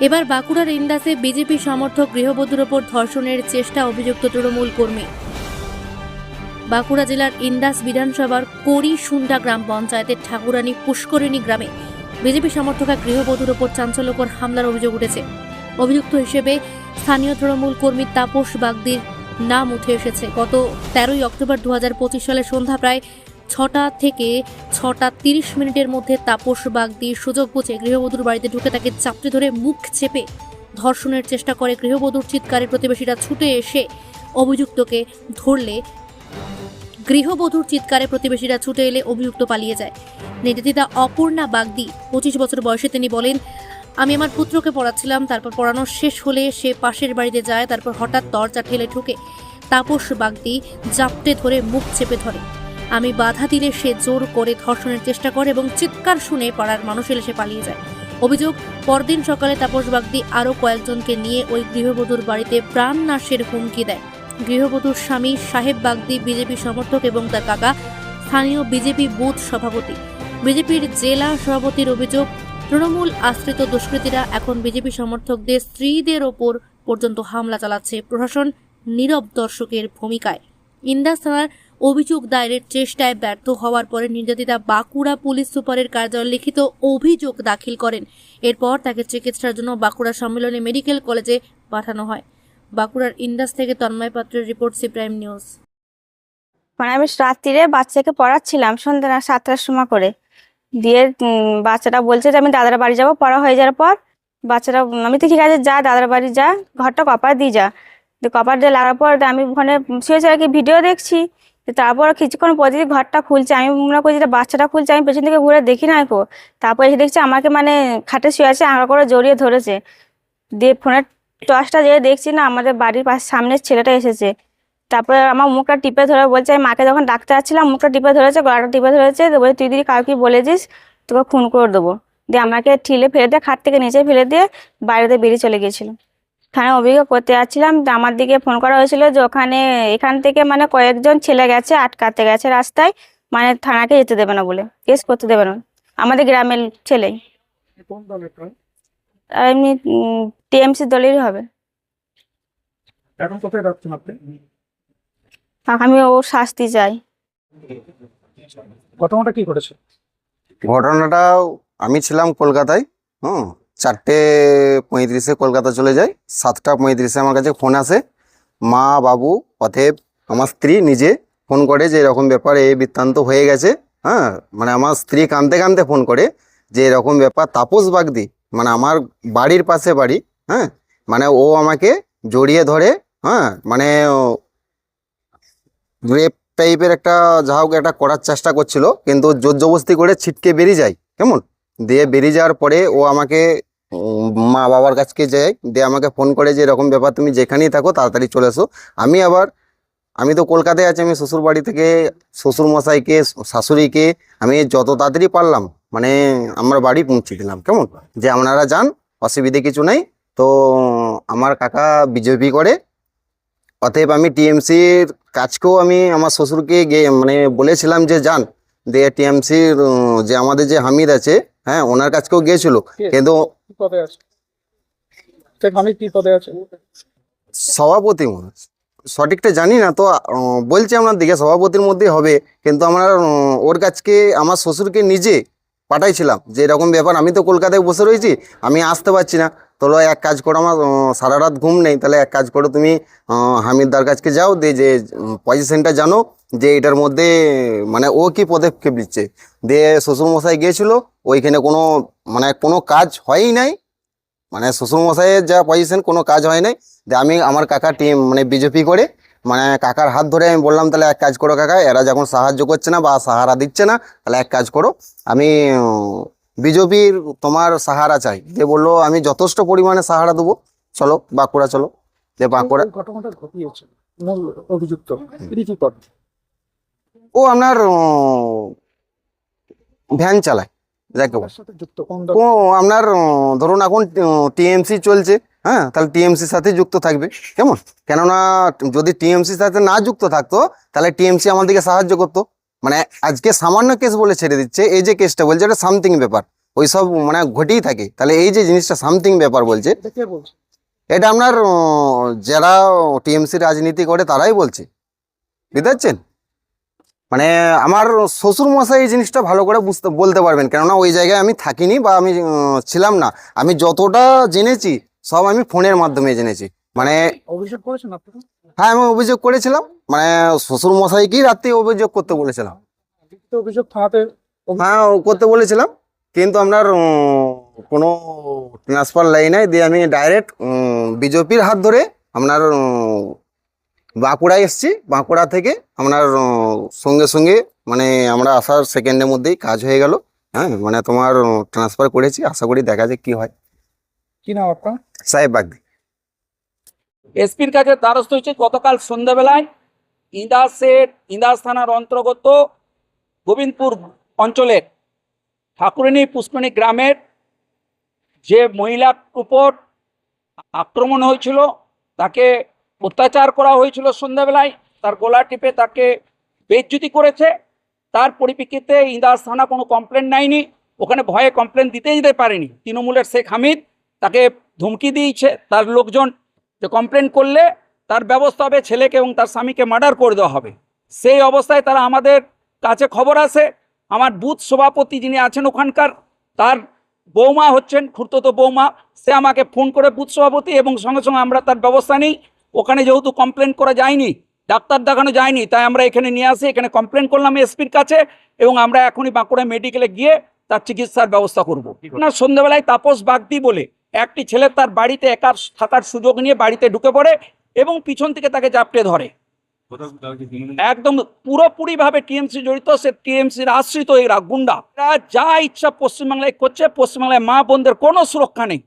এবার বাঁকুড়ার ইন্দাসে বিজেপি সমর্থক গৃহবধূর ওপর ধর্ষণের চেষ্টা অভিযুক্ত তৃণমূল কর্মী। বাঁকুড়া জেলার ইন্দাস বিধানসভার করিসুন্ডা গ্রাম পঞ্চায়েতের ঠাকুরানী পুষ্করিণী গ্রামে বিজেপি সমর্থক এক গৃহবধূর ওপর চাঞ্চল্যকর হামলার অভিযোগ উঠেছে। অভিযুক্ত হিসেবে স্থানীয় তৃণমূল কর্মী তাপস বাগদির নাম উঠে এসেছে। গত তেরোই অক্টোবর দু হাজার পঁচিশ সালে সন্ধ্যা প্রায় ছটা থেকে ছটা তিরিশ মিনিটের মধ্যে তাপস বাগদি সুযোগ বুঝে গৃহবধূর বাড়িতে ঢুকে তাকে চাপটে ধরে মুখ চেপে ধর্ষণের চেষ্টা করে গৃহবধূর চিৎকারে প্রতিবেশীরা ছুটে এসে অভিযুক্তকে ধরলে। গৃহবধূর চিৎকারে প্রতিবেশীরা ছুটে এলে অভিযুক্ত পালিয়ে যায়। নির্যাতিতা অপর্ণা বাগদি, পঁচিশ বছর বয়সে তিনি বলেন, আমি আমার পুত্রকে পড়াচ্ছিলাম, তারপর পড়ানো শেষ হলে সে পাশের বাড়িতে যায়, তারপর হঠাৎ দরজা ঠেলে ঢুকে তাপস বাগদি জাপটে ধরে মুখ চেপে ধরে। আমি বাধা দিলে সে জোর করে ধর্ষণের চেষ্টা করে এবং চিৎকার শুনে পাড়ার মানুষ এলে সে পালিয়ে যায়। অভিযোগ, পরদিন সকালে তাপস বাগদি আরও কয়েকজনকে নিয়ে ওই গৃহবধূর বাড়িতে প্রাণ নাশের হুমকি দেয়। গৃহবধূর স্বামী সাহেব বাগদি, বিজেপি সমর্থক এবং তার কাকা, স্থানীয় বিজেপি বুথ সভাপতি। বিজেপির জেলা সভাপতির অভিযোগ, তৃণমূল আশ্রিত দুষ্কৃতীরা এখন বিজেপি সমর্থকদের স্ত্রীদের ওপর পর্যন্ত হামলা চালাচ্ছে প্রশাসন নীরব দর্শকের ভূমিকায়। ইন্দাস থানার অভিযোগ দায়েরের চেষ্টায় ব্যর্থ হওয়ার পরে নির্যাতিতা বাঁকুড়া পুলিশ সুপারের কার্যালয়ে লিখিত অভিযোগ দাখিল করেন। এরপর তাকে চিকিৎসার জন্য বাঁকুড়া সম্মেলনে মেডিকেল কলেজে পাঠানো হয়। বাঁকুড়ার ইন্দাস থেকে তন্ময় পাত্রের রিপোর্ট সি প্রাইম নিউজ। মানে আমি রাত্রিরে বাচ্চাকে পড়াচ্ছিলাম, সন্ধ্যা সাতটার সময় করে। দিয়ে বাচ্চাটা বলছে যে আমি দাদার বাড়ি যাব, পড়া হয়ে যাওয়ার পর বাচ্চাটা আমি তো ঠিক আছে, যা, দাদার বাড়ি যা, ঘরটা কপার দিয়ে যা। কপার দিয়ে লাগার পর আমি ওখানে শুয়ে কি ভিডিও দেখছি। তারপর কিছুক্ষণ পর দেখি ঘরটা খুলছে, আমি মনে করছি যে বাচ্চাটা খুলছে, আমি পেছন থেকে ঘুরে দেখি না কো তারপর এসে দেখছি আমাকে মানে খাটে শুয়ে আছে আঁকা করে জড়িয়ে ধরেছে। দিয়ে ফোনের টর্চটা যেয়ে দেখছি না, আমাদের বাড়ির পাশে সামনের ছেলেটা এসেছে। তারপরে আমার মুখটা টিপে ধরে বলছে, আমি মাকে যখন ডাকতে যাচ্ছিলাম, মুখটা টিপে ধরেছে, গলাটা টিপে ধরেছে বলছে, তুই দিদি কাউকে বলেছিস, তোকে খুন করে দেবো। দিয়ে আমাকে ঠিলে ফেলে দিয়ে, খাট থেকে নিচে ফেলে দিয়ে বাইরেতে বেরিয়ে চলে গেছিল থানায় অভিযোগ করতে যাচ্ছিলাম। আমার দিকে ফোন করা হয়েছিল যে ওখানে এখান থেকে মানে কয়েকজন ছেলে গেছে আটকাতে গেছে রাস্তায়। মানে থানাকে যেতে দেবে না বলে কেস করতে দেবে না। আমাদের গ্রামের প্রায় আর এমনি টিএমসি দলেরই হবে। এখন কোথায় যাচ্ছেন আপনি? আমি ও শাস্তি চাই। ঘটনাটা কি ঘটেছে? ঘটনাটা আমি ছিলাম কলকাতায় হুম। চারটে পঁয়ত্রিশে কলকাতা চলে যাই সাতটা পঁয়ত্রিশে আমার কাছে ফোন আসে। মা, বাবু, অথেব, আমার স্ত্রী নিজে ফোন করে যে এরকম ব্যাপার এই বৃত্তান্ত হয়ে গেছে হ্যাঁ? মানে আমার স্ত্রী কাঁদতে কাঁদতে ফোন করে যে এরকম ব্যাপার, তাপস বাগদি মানে আমার বাড়ির পাশে বাড়ি হ্যাঁ? মানে ও আমাকে জড়িয়ে ধরে হ্যাঁ? মানে রেপ টাইপের একটা যা হোক একটা করার চেষ্টা করছিল, কিন্তু জোর জবস্তি করে ছিটকে বেরিয়ে যায়, কেমন? দিয়ে বেরিয়ে যাওয়ার পরে ও আমাকে মা বাবার কাছকে যায়, দিয়ে আমাকে ফোন করে যে, এরকম ব্যাপার তুমি যেখানেই থাকো, তাড়াতাড়ি চলে এসো। আমি আবার, আমি তো কলকাতায় আছি, আমি শ্বশুর বাড়ি থেকে শ্বশুর মশাইকে শাশুড়িকে, আমি যত তাড়াতাড়ি পারলাম মানে আমার বাড়ি পৌঁছে দিলাম, কেমন? যে আপনারা যান, অসুবিধে কিছু নেই। তো আমার কাকা বিজেপি করে, অতএব আমি টিএমসির কাজকেও আমি আমার শ্বশুরকে গিয়ে মানে বলেছিলাম যে, যান। দিয়ে টিএমসির যে আমাদের যে হামিদ আছে হ্যাঁ ওনার কাছেও গিয়েছিল। কিন্তু সভাপতি সঠিকটা জানি না তো বলছি আপনার দিকে সভাপতির মধ্যে হবে। কিন্তু আমরা ওর কাছকে আমার শ্বশুরকে নিজে পাঠাইছিলাম যে এরকম ব্যাপার। আমি তো কলকাতায় বসে রয়েছি আমি আসতে পারছি না। তাহলে এক কাজ করো আমার সারা রাত ঘুম নেই, তাহলে এক কাজ করো তুমি হামিদদার কাছকে যাও, দিয়ে যে পজিশনটা জানো, যে এটার মধ্যে মানে ও কি পদক্ষেপ নিচ্ছে। দিয়ে শ্বশুরমশাই গিয়েছিল, ওইখানে কোনো মানে কোনো কাজ হয়ই নাই। মানে শ্বশুরমশাইয়ের যা পজিশন কোনো কাজ হয় নাই। যে আমি, আমার কাকা টিম মানে বিজেপি করে মানে কাকার হাত ধরে আমি বললাম, তাহলে এক কাজ করো কাকা, এরা যখন সাহায্য করছে না বা সাহারা দিচ্ছে না, তাহলে এক কাজ করো। আমি বিজেপির তোমার সাহারা চাই। যে বলল আমি যথেষ্ট পরিমাণে সাহারা দেবো। চলো বাঁকুড়া চলো। যে বাঁকুড়া ঘটনাটা ঘটিয়েছে অভিযুক্ত ও আপনার ভ্যান চালায় যাকে ও আপনার ধরুন এখন টিএমসি চলছে হ্যাঁ তাহলে টিএমসির সাথে যুক্ত থাকবে কেমন? কেননা যদি টিএমসির সাথে না যুক্ত থাকতো তাহলে টিএমসি আমাদেরকে সাহায্য করতো। মানে আজকে সামান্য কেস বলে ছেড়ে দিচ্ছে এই যে কেসটা বলছে এটা সামথিং ব্যাপার। ওইসব মানে ঘটেই থাকে। তাহলে এই যে জিনিসটা সামথিং ব্যাপার বলছে এটা আপনার যারা টিএমসি রাজনীতি করে তারাই বলছে। বুঝতে পারছেন? মানে আমার শ্বশুর মশাই এই জিনিসটা ভালো করে বুঝতে বলতে পারবেন। কেননা ওই জায়গায় আমি থাকিনি বা আমি ছিলাম না। আমি যতটা জেনেছি সব আমি ফোনের মাধ্যমে জেনেছি। মানে অভিযোগ করেছেন আপনারা? হ্যাঁ আমি অভিযোগ করেছিলাম। মানে শ্বশুর মশাইকেই রাত্রে অভিযোগ করতে বলেছিলাম? লিখিত অভিযোগ থানাতে হ্যাঁ ও করতে বলেছিলাম। কিন্তু আপনার কোনো ট্রান্সফার লাইনে দিয়ে আমি ডাইরেক্ট বিজেপির হাত ধরে আপনার বাঁকুড়ায় এসছি। বাঁকুড়া থেকে আপনার সঙ্গে সঙ্গে মানে আমরা আসার সেকেন্ডের মধ্যেই কাজ হয়ে গেল। হ্যাঁ মানে তোমার ট্রান্সফার করেছি। আশা করি দেখা যাক কি হয়। কি নাম আপনার? সাহেব বাগদি। এসপির কাছে দ্বারস্থ হয়েছে গতকাল সন্ধ্যাবেলায়। ইন্দাসের ইন্দাস থানার অন্তর্গত গোবিন্দপুর অঞ্চলের ঠাকুরিনী পুষ্করণী গ্রামের যে মহিলার উপর আক্রমণ হয়েছিল, তাকে অত্যাচার করা হয়েছিল সন্ধ্যাবেলায়, তার গোলা টিপে তাকে বেজ্জুতি করেছে। তার পরিপ্রেক্ষিতে ইন্দাস থানা কোনো কমপ্লেন নেয়নি, ওখানে ভয়ে কমপ্লেন দিতে যেতে পারেনি। তৃণমূলের শেখ হামিদ তাকে ধমকি দিয়েছে, তার লোকজন যে কমপ্লেন করলে তার ব্যবস্থা হবে ছেলেকে এবং তার স্বামীকে মার্ডার করে দেওয়া হবে। সেই অবস্থায় তারা আমাদের কাছে খবর আসে আমার বুথ সভাপতি যিনি আছেন ওখানকার, তার বৌমা হচ্ছেন খুর্ততো বৌমা, সে আমাকে ফোন করে বুথ সভাপতি এবং সঙ্গে সঙ্গে আমরা তার ব্যবস্থা নিই। ওখানে যেহেতু কমপ্লেন করা যায়নি, ডাক্তার দেখানো যায়নি, তাই আমরা এখানে নিয়ে আসি। এখানে কমপ্লেন করলাম এসপির কাছে এবং আমরা এখনই বাঁকুড়া মেডিকেলে গিয়ে তার চিকিৎসার ব্যবস্থা করব। না, সন্ধ্যাবেলায় তাপস বাগদি বলে একটি ছেলে তার বাড়িতে একা থাকার সুযোগ নিয়ে বাড়িতে ঢুকে পড়ে এবং পিছন থেকে তাকে জাপটে ধরে। একদম পুরোপুরি ভাবে টিএমসি জড়িত, সে টিএমসির আশ্রিত এরা, গুন্ডা। যা ইচ্ছা পশ্চিমবাংলায় করছে, পশ্চিমবাংলায় মা বোনদের কোনো সুরক্ষা নেই।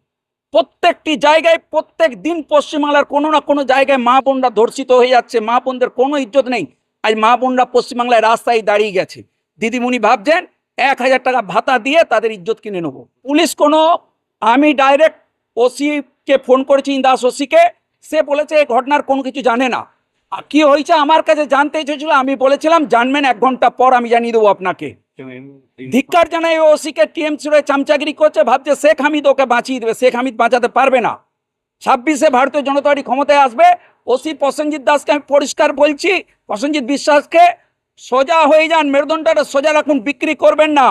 প্রত্যেকটি জায়গায়, প্রত্যেক দিন পশ্চিমবাংলার কোনো না কোনো জায়গায় মা বোনরা ধর্ষিত হয়ে যাচ্ছে, মা বোনদের কোনো ইজ্জত নেই। আজ মা বোনরা পশ্চিমবাংলায় রাস্তায় দাঁড়িয়ে গেছে। দিদিমণি ভাবছেন, এক হাজার টাকা ভাতা দিয়ে তাদের ইজ্জত কিনে নেব। পুলিশ কোনো আমি ডাইরেক্ট ওসিকে ফোন করেছি দাস ওসিকে। সে বলেছে এই ঘটনার কোনো কিছু জানে না। কি হয়েছে আমার কাছে জানতে চেয়েছিল, আমি বলেছিলাম, জানবেন, এক ঘণ্টা পর আমি জানিয়ে দেবো আপনাকে। ধিক্কার জানাই ওসিকে, টিএমসি চামচাগিরি করছে, ভাবছে, শেখ হামিদ ওকে বাঁচিয়ে দেবে, শেখ হামিদ বাঁচাতে পারবে না। ছাব্বিশে ভারতীয় জনতা পার্টি ক্ষমতায় আসবে, ওসি প্রসেনজিৎ দাসকে আমি পরিষ্কার বলছি, প্রসেনজিৎ বিশ্বাসকে, সোজা হয়ে যান, মেরুদণ্ডটা সোজা রাখুন, বিক্রি করবেন না।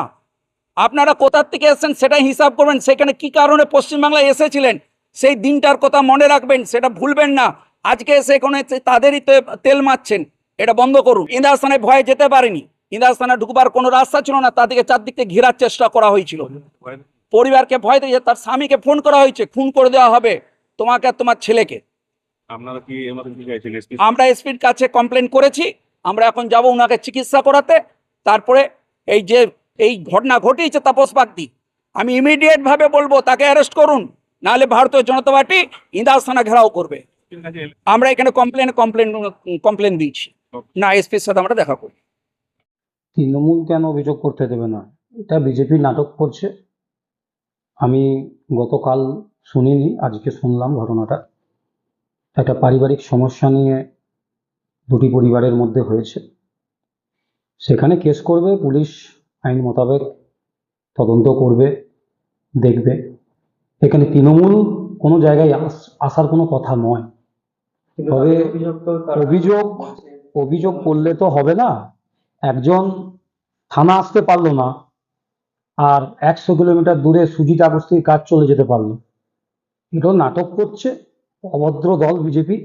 আপনারা কোথার থেকে এসেছেন সেটাই হিসাব করবেন। সেখানে কি কারণে পশ্চিমবাংলায় এসেছিলেন সেই দিনটার কথা মনে রাখবেন সেটা ভুলবেন না। আজকে এসে এখানে তাদেরই তেল মারছেন। এটা বন্ধ করুন। ইন্দাস্তানে ভয়ে যেতে পারেনি। ইন্দাস্তানে ঢুকবার কোনো রাস্তা ছিল না তাদেরকে চারদিক থেকে ঘেরার চেষ্টা করা হয়েছিল। পরিবারকে ভয় দিয়ে তার স্বামীকে ফোন করা হয়েছে খুন করে দেওয়া হবে তোমাকে আর তোমার ছেলেকে। আমরা এসপির কাছে কমপ্লেন করেছি আমরা এখন যাব ওনাকে চিকিৎসা করাতে। তারপরে এই যে এই ঘটনা ঘটিয়েছে তাপস বাগদি। আমি ইমিডিয়েট ভাবে বলব তাকে অ্যারেস্ট করুন নাহলে ভারতীয় জনতা পার্টি ইন্দাস থানা ঘেরাও করবে। আমরা এখানে কমপ্লেন কমপ্লেন কমপ্লেন দিয়েছি না এসপির সাথে আমরা দেখা করি। তৃণমূল কেন অভিযোগ করতে দেবে না? এটা বিজেপি নাটক করছে। আমি গতকাল শুনিনি আজকে শুনলাম ঘটনাটা। একটা পারিবারিক সমস্যা নিয়ে দুটি পরিবারের মধ্যে হয়েছে। সেখানে কেস করবে পুলিশ আইন মোতাবেক তদন্ত করবে দেখবে। এখানে তৃণমূল কোনো জায়গায় আসার কোনো কথা নয়। তবে অভিযোগ অভিযোগ করলে তো হবে না। একজন থানা আসতে পারল না আর একশো কিলোমিটার দূরে সুজিত আগস্তির কাজ চলে যেতে পারল। এটাও নাটক করছে অভদ্র দল বিজেপি।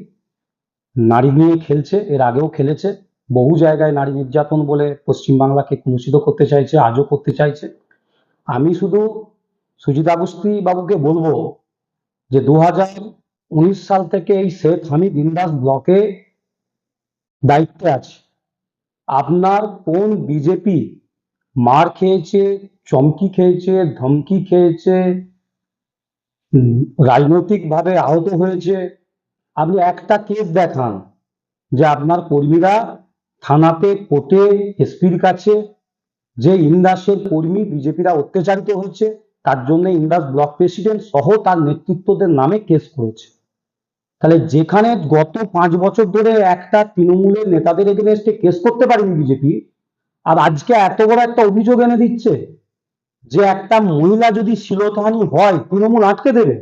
নারী নিয়ে খেলছে এর আগেও খেলেছে। বহু জায়গায় নারী নির্যাতন বলে পশ্চিমবাংলাকে কুলুষিত করতে চাইছে, আজও করতে চাইছে। আমি শুধু সুজিত আগস্তি বাবুকে বলব যে দু উনিশ সাল থেকে এই শেখ হামিদ ইন্দাস ব্লকে দায়িত্বে আছে। আপনার কোন বিজেপি মার খেয়েছে, চমকি খেয়েছে, ধমকি খেয়েছে রাজনৈতিকভাবে আহত হয়েছে? আপনি একটা কেস দেখান যে আপনার কর্মীরা থানাতে কোর্টে এসপির কাছে যে ইন্দাসের কর্মী বিজেপিরা অত্যাচারিত হচ্ছে তার জন্য ইন্দাস ব্লক প্রেসিডেন্ট সহ তার নেতৃত্বদের নামে কেস করেছে। তাহলে যেখানে গত পাঁচ বছর ধরে একটা তৃণমূলের নেতাদের এগেনস্টে কেস করতে পারেনি বিজেপি, আর আজকে এত বড় একটা অভিযোগ এনে দিচ্ছে যে একটা মহিলা যদি শিলতহানি হয়, তৃণমূল আটকে দেবে।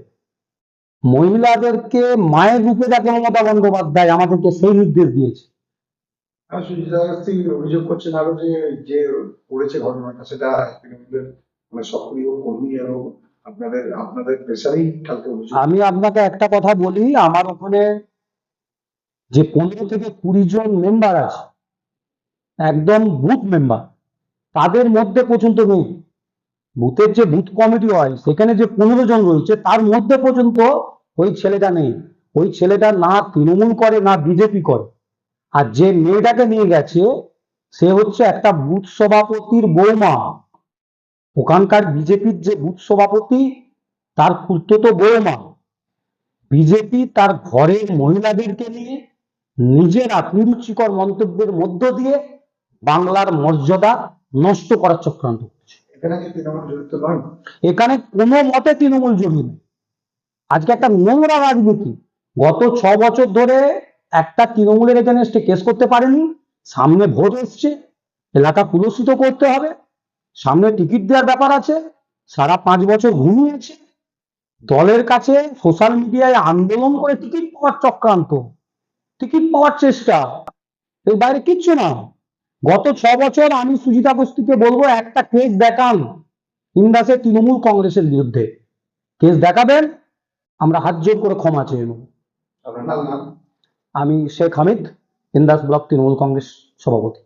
মহিলাদেরকে মায়ের রূপে দেখে মমতা বন্দ্যোপাধ্যায় আমাদেরকে সেই নির্দেশ দিয়েছে। অভিযোগ করছেন আরও যে যে করেছে ঘটনাটা, সেটা মানে সক্রিয় কর্মী এবং আপনাদের আপনাদের প্রেসারেই কালকে আমি আপনাকে একটা কথা বলি, আমার ওখানে যে পনেরো থেকে কুড়ি জন মেম্বার আছে, একদম বুথ মেম্বার তাদের মধ্যে পর্যন্ত নেই। বুথের যে বুথ কমিটি হয়, সেখানে যে পনেরো জন রয়েছে, তার মধ্যে পর্যন্ত ওই ছেলেটা নেই। ওই ছেলেটা না তৃণমূল করে, না বিজেপি করে। আর যে মেয়েটাকে নিয়ে গেছে সে হচ্ছে একটা বুথ সভাপতির বৌমা। ওখানকার বিজেপির যে বুথ সভাপতি তার খুঁড়তো বৌমা। বিজেপি তার ঘরের মহিলাদেরকে নিয়ে নিজের কুরুচিকর মন্তব্যের মধ্য দিয়ে বাংলার মর্যাদা নষ্ট করার চক্রান্ত করছে। এখানে জড়িত কোনো মতে তৃণমূল জড়িয়ে নেই আজকে একটা নোংরা রাজনীতি। গত ছ বছর ধরে একটা তৃণমূলের এগেনস্টে কেস করতে পারেনি। সামনে ভোট এসছে, এলাকা পুরস্কৃত করতে হবে। সামনে টিকিট দেওয়ার ব্যাপার আছে, সারা পাঁচ বছর ঘুমিয়েছে। দলের কাছে সোশ্যাল মিডিয়ায় আন্দোলন করে টিকিট পাওয়ার চক্রান্ত। টিকিট পাওয়ার চেষ্টা। এর বাইরে কিচ্ছু না। গত ছ বছর আমি সুজিতা বস্তিকে বলব, একটা কেস দেখান ইন্দাসে তৃণমূল কংগ্রেসের বিরুদ্ধে। কেস দেখাবেন, আমরা হাত জোর করে ক্ষমা চেয়ে নেব। আমি শেখ হামিদ ইন্দাস ব্লক তৃণমূল কংগ্রেস সভাপতি।